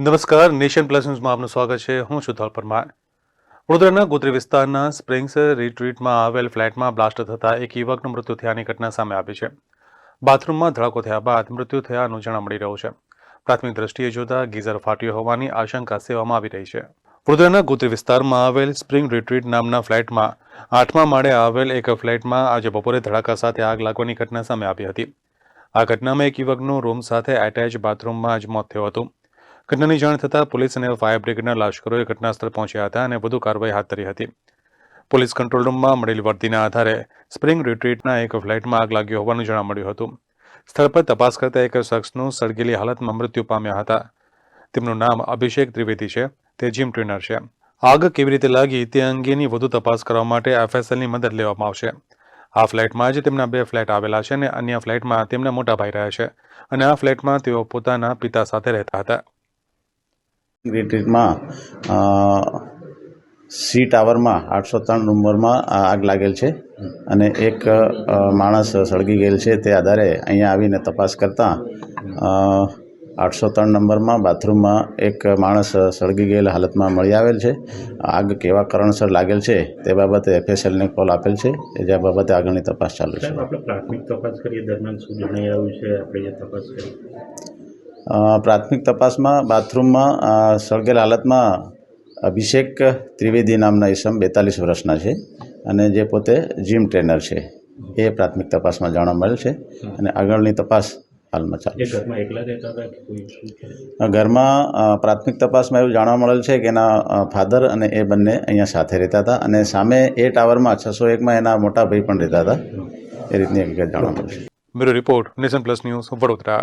નમસ્કાર, nation plus ન્યૂઝમાં આપનું સ્વાગત છે. હું ધોલ પરમાર. વડોદરાના ગોત્રી વિસ્તારના સ્પ્રિંગ્સ રિટ્રીટમાં આવેલ ફ્લેટમાં બ્લાસ્ટ થતા એક યુવકનું મૃત્યુ થયાની ઘટના સામે આવી છે. બાથરૂમમાં ધડાકો થયા બાદ મૃત્યુ થયાનું જાણવા મળી રહ્યું છે. પ્રાથમિક દ્રષ્ટિએ જોતા ગીઝર ફાટ્યો હોવાની આશંકા સેવામાં આવી રહી છે. વડોદરાના ગોત્રી વિસ્તારમાં આવેલ સ્પ્રિંગ રિટ્રીટ નામના ફ્લેટમાં આઠમા માળે આવેલ એક ફ્લેટમાં આજે બપોરે ધડાકા સાથે આગ લાગવાની ઘટના સામે આવી હતી. આ ઘટનામાં એક યુવકનું રૂમ સાથે એટેચ બાથરૂમમાં જ મોત થયું હતું. ઘટનાની જાણ થતાં પોલીસ અને ફાયર બ્રિગેડના લાશ્કરોએ ઘટના સ્થળ પહોંચ્યા હતા અને વધુ કાર્યવાહી હાથ ધરી હતી. પોલીસ કંટ્રોલ રૂમમાં મળેલી વર્દીના આધારે સ્પ્રિંગ રિટ્રીટના એક ફ્લાઇટમાં આગ લાગી હોવાનું જાણવા મળ્યું હતું. સ્થળ પર તપાસ કરતા એક શખ્સનું સળગેલી હાલતમાં મૃત્યુ પામ્યા હતા. તેમનું નામ અભિષેક ત્રિવેદી છે, તે જીમ ટ્રેનર છે. આગ કેવી રીતે લાગી તે અંગેની વધુ તપાસ કરવા માટે એફએસએલની મદદ લેવામાં આવશે. આ ફ્લેટમાં જ તેમના બે ફ્લેટ આવેલા છે અને અન્ય ફ્લેટમાં તેમના મોટા ભાઈ રહ્યા છે અને આ ફ્લેટમાં તેઓ પોતાના પિતા સાથે રહેતા હતા. રિટ્રીટમાં સી ટાવરમાં, આઠસો ત્રણ નંબરમાં આગ લાગેલ છે. અને એક માણસ સળગી ગયેલ છે તે આધારે અહીંયા આવીને તપાસ કરતાં આઠસો ત્રણ નંબરમાં બાથરૂમમાં એક માણસ સળગી ગયેલ હાલતમાં મળી આવેલ છે. આગ કેવા કારણસર લાગેલ છે તે બાબતે એફએસએલને કોલ આપેલ છે એ જે બાબતે આગળની તપાસ ચાલુ છે. આપણે પ્રાથમિક તપાસ કરીએ, દરમિયાન શું જણાઈ આવ્યું છે, આપણે તપાસ કરી. પ્રાથમિક તપાસમાં બાથરૂમમાં સળગેલ હાલતમાં અભિષેક ત્રિવેદી નામના ઈસમ બેતાલીસ વર્ષના છે અને જે પોતે જીમ ટ્રેનર છે. એ પ્રાથમિક તપાસમાં જાણવા મળેલ છે અને આગળની તપાસ હાલમાં ચાલુ ઘરમાં એકલા રહેતા હતા કે કોઈ શું છે ઘરમાં પ્રાથમિક તપાસમાં એવું જાણવા મળેલ છે કે એના ફાધર અને એ બંને અહીંયા સાથે રહેતા હતા અને સામે એ ટાવરમાં છસો એકમાં એના મોટા ભાઈ પણ રહેતા હતા. એ રીતની હકીકત જાણવા મળે છે. Bureau report nation plus news Vadodara.